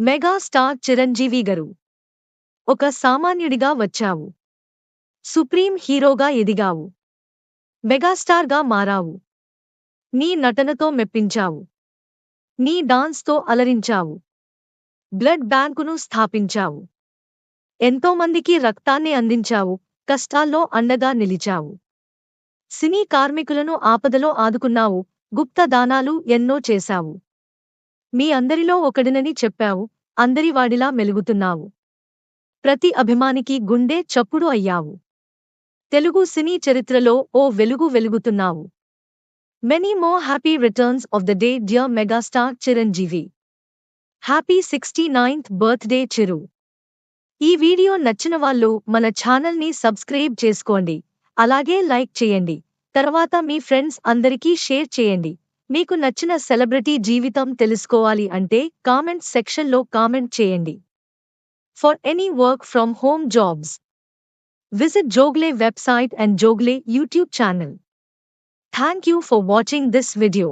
Megastar Chiranjeevi గారు. ఒక సామాన్యుడిగా వచ్చావు. సుప్రీం హీరోగా ఎదిగావు. మెగాస్టార్గా మారావు. నీ నటనతో మెప్పించావు. నీ డాన్స్తో అలరించావు. బ్లడ్ బ్యాంకును స్థాపించావు. ఎంతోమందికి రక్తాన్ని అందించావు. కష్టాల్లో అండగా నిలిచావు. సినీ కార్మికులను ఆపదలో ఆదుకున్నావు. గుప్త దానాలు ఎన్నో చేశావు. మీ అందరిలో ఒకడినని చెప్పావు అందరివాడిలా మెలుగుతున్నావు. ప్రతి అభిమానికి గుండె చప్పుడు అయ్యావు. తెలుగు సినీ చరిత్రలో ఓ వెలుగు వెలుగుతున్నావు. Many more happy returns of the day dear megastar Chiranjeevi. Happy sixty ninth birthday Chiru ఈ వీడియో నచ్చిన వాళ్ళు మన ఛానల్ని సబ్స్క్రైబ్ చేసుకోండి. అలాగే లైక్ చేయండి. తర్వాత మీ ఫ్రెండ్స్ అందరికీ షేర్ చేయండి. మీకు నచ్చిన సెలబ్రిటీ జీవితం తెలుసుకోవాలి అంటే కామెంట్ సెక్షన్లో కామెంట్ చేయండి for any work from home jobs visit Jogle website and Jogle YouTube channel thank you for watching this video